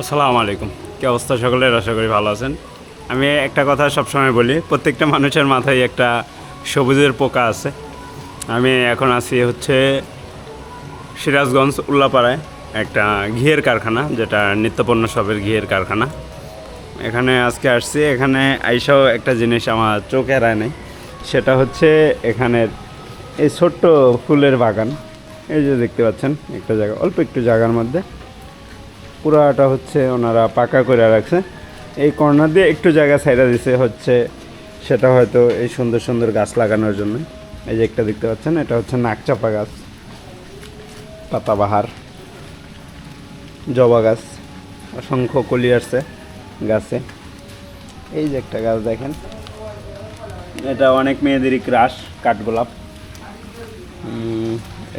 আসসালামু আলাইকুম। কি অবস্থা সকলের? আশা করি ভালো আছেন। আমি একটা কথা সবসময় বলি, প্রত্যেকটা মানুষের মাথায় একটা সবুজের পোকা আছে। আমি এখন আছি হচ্ছে সিরাজগঞ্জ উল্লাপাড়ায় একটা ঘিয়ের কারখানা, যেটা নিত্যপণ্য সবের ঘিয়ের কারখানা। এখানে আজকে আসছি, এখানে আইসাও একটা জিনিস আমার চোখে এড়ায় নেই, সেটা হচ্ছে এখানের এই ছোট্ট ফুলের বাগান। এই যে দেখতে পাচ্ছেন, একটা জায়গা, অল্প একটু জায়গার মধ্যে। পুরাটা হচ্ছে ওনারা পাকা করে রাখছে। এই কর্নার দিয়ে একটু জায়গা ছাইড়া দিছে হচ্ছে, সেটা হয়তো এই সুন্দর সুন্দর গাছ লাগানোর জন্য। এই যে একটা দেখতে পাচ্ছেন, এটা হচ্ছে নাকচাপা গাছ, পাতাবাহার, জবা গাছ, অসংখ্য কলি আসছে গাছে। এই যে একটা গাছ দেখেন, এটা অনেক মেয়েদেরই ক্রাশ, কাঠগোলাপ।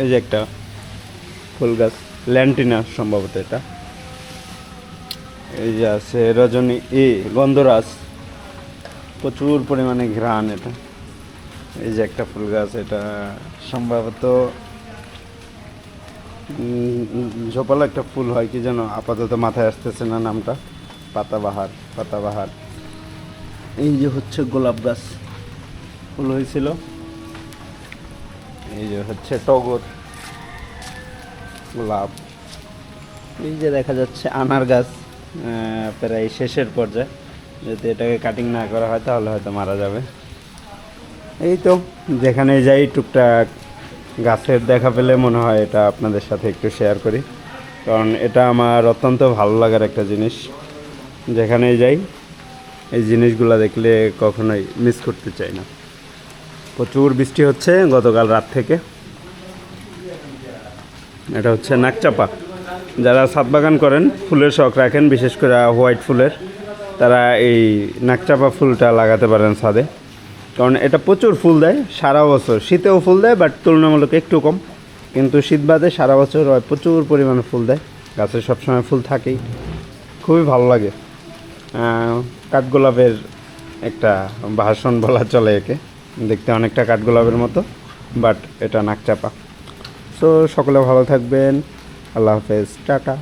এই যে একটা ফুল গাছ, ল্যান্টিনা সম্ভবত এটা। এই যে আছে রজনী ই গন্ধরাজ প্রচুর পরিমাণে ঘ্রাণ এটা। এই যে একটা ফুল গাছ, এটা সম্ভবত ঝোপালো একটা ফুল হয় কি যেন, আপাতত মাথায় আসতেছে না নামটা। পাতাবাহার পাতাবাহার। এই যে হচ্ছে গোলাপ গাছ, ফুল হয়েছিল। এই যে হচ্ছে টগর, গোলাপ। এই যে দেখা যাচ্ছে আনার গাছ। প্রায় শেষের পর্যায়ে। যদি এটাকে কাটিং না করা হয়, তাহলে হয়তো মারা যাবে। এই তো, যেখানে যাই, টুকটাক গাছের দেখা পেলে মনে হয় এটা আপনাদের সাথে একটু শেয়ার করি। কারণ এটা আমার অত্যন্ত ভালো লাগার একটা জিনিস। যেখানেই যাই, এই জিনিসগুলো দেখলে কখনোই মিস করতে চাই না। প্রচুর বৃষ্টি হচ্ছে গতকাল রাত থেকে। এটা হচ্ছে নাকচাপা যারা ছাদ বাগান করেন, ফুলের শখ রাখেন, বিশেষ করে হোয়াইট ফুলের, তারা এই নাকচাপা ফুলটা লাগাতে পারেন ছাদে। কারণ এটা প্রচুর ফুল দেয়, সারা বছর। শীতেও ফুল দেয় বাট তুলনামূলক একটু কম। কিন্তু শীত বাদে সারা বছর প্রচুর পরিমাণে ফুল দেয়। গাছে সবসময় ফুল থাকেই। খুবই ভালো লাগে। কাঠগোলাপের একটা ভাষণ বলা চলে একে। দেখতে অনেকটা কাঠগোলাপের মতো বাট এটা নাকচাপা। সো সকলে ভালো থাকবেন। আল্লাহ হাফেজ টাটা।